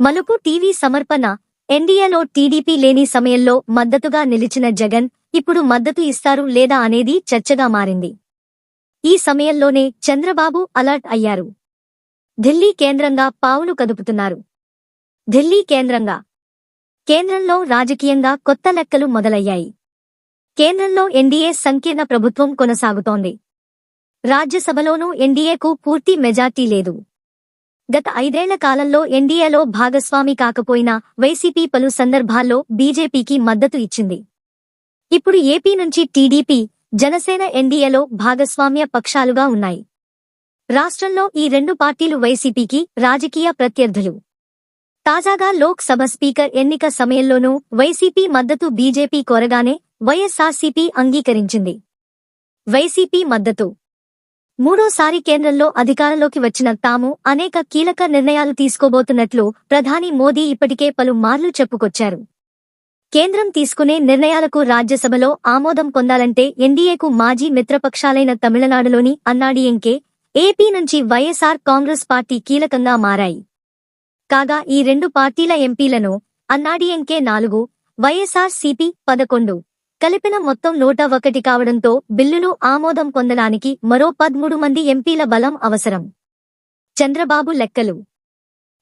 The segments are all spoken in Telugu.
మలుపు టీవీ సమర్పణ ఎన్డీఏలో టీడీపీ లేని సమయంలో మద్దతుగా నిలిచిన జగన్ ఇప్పుడు మద్దతు ఇస్తారు లేదా అనేది చర్చగా మారింది. ఈ సమయంలోనే చంద్రబాబు అలర్ట్ అయ్యారు. ఢిల్లీ కేంద్రంగా పావులు కదుపుతున్నారు. ఢిల్లీ కేంద్రంగా. కేంద్రంలో రాజకీయంగా కొత్త లెక్కలు మొదలయ్యాయి. కేంద్రంలో ఎన్డీఏ సంకీర్ణ ప్రభుత్వం కొనసాగుతోంది. రాజ్యసభలోనూ ఎన్డీఏకు పూర్తి మెజార్టీ లేదు. గత ఐదేళ్ళ కాలంలో ఎన్డీఏలో భాగస్వామి కాకపోయినా వైసీపీ పలు సందర్భాల్లో బీజేపీకి మద్దతు ఇచ్చింది. ఇప్పుడు ఏపీ నుంచి టీడీపీ జనసేన ఎన్డీఏలో భాగస్వామ్య పక్షాలుగా ఉన్నాయి. రాష్ట్రంలో ఈ రెండు పార్టీలు వైసీపీకి రాజకీయ ప్రత్యర్థులు. తాజాగా లోక్ సభ స్పీకర్ ఎన్నిక సమయంలోనూ వైసీపీ మద్దతు బీజేపీ కోరగానే వైఎస్ఆర్సీపీ అంగీకరించింది. వైసీపీ మద్దతు మూడోసారి కేంద్రంలో అధికారంలోకి వచ్చిన తాము అనేక కీలక నిర్ణయాలు తీసుకోబోతున్నట్లు ప్రధాని మోదీ ఇప్పటికే పలు మార్లు చెప్పుకొచ్చారు. కేంద్రం తీసుకునే నిర్ణయాలకు రాజ్యసభలో ఆమోదం పొందాలంటే ఎన్డీఏకు మాజీ మిత్రపక్షాలైన తమిళనాడులోని అన్నాడీఎంకే ఏపీ నుంచి వైఎస్ఆర్ కాంగ్రెస్ పార్టీ కీలకంగా మారాయి. కాగా ఈ రెండు పార్టీల ఎంపీలను అన్నాడీఎంకే నాలుగు వైఎస్ఆర్ సిపి పదకొండు. కలిపిన మొత్తం నూట ఒకటి కావడంతో బిల్లులు ఆమోదం పొందడానికి మరో పదమూడు మంది ఎంపీల బలం అవసరం. చంద్రబాబు లెక్కలు.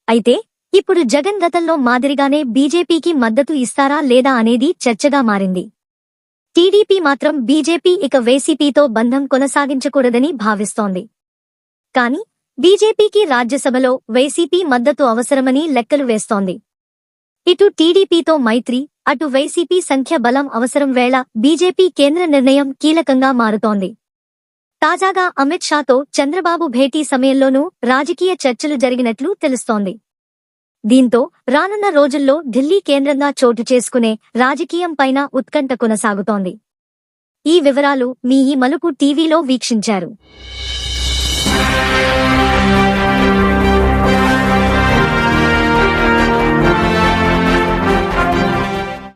అయితే ఇప్పుడు జగన్ గతంలో మాదిరిగానే బీజేపీకి మద్దతు ఇస్తారా లేదా అనేది చర్చగా మారింది. టీడీపీ మాత్రం బీజేపీ ఇక వైసీపీతో బంధం కొనసాగించకూడదని భావిస్తోంది. కాని బీజేపీకి రాజ్యసభలో వైసీపీ మద్దతు అవసరమని లెక్కలు వేస్తోంది. ఇటు టీడీపీతో మైత్రి అటు వైసీపీ సంఖ్య బలం అవసరం వేళ బీజేపీ కేంద్ర నిర్ణయం కీలకంగా మారుతోంది. తాజాగా అమిత్ షాతో చంద్రబాబు భేటీ సమయంలోనూ రాజకీయ చర్చలు జరిగినట్లు తెలుస్తోంది. దీంతో రానున్న రోజుల్లో ఢిల్లీ కేంద్రంగా చోటు చేసుకునే రాజకీయం పైన ఉత్కంఠ కొనసాగుతోంది. ఈ వివరాలు మీ ఈ మలుపు టీవీలో వీక్షించారు.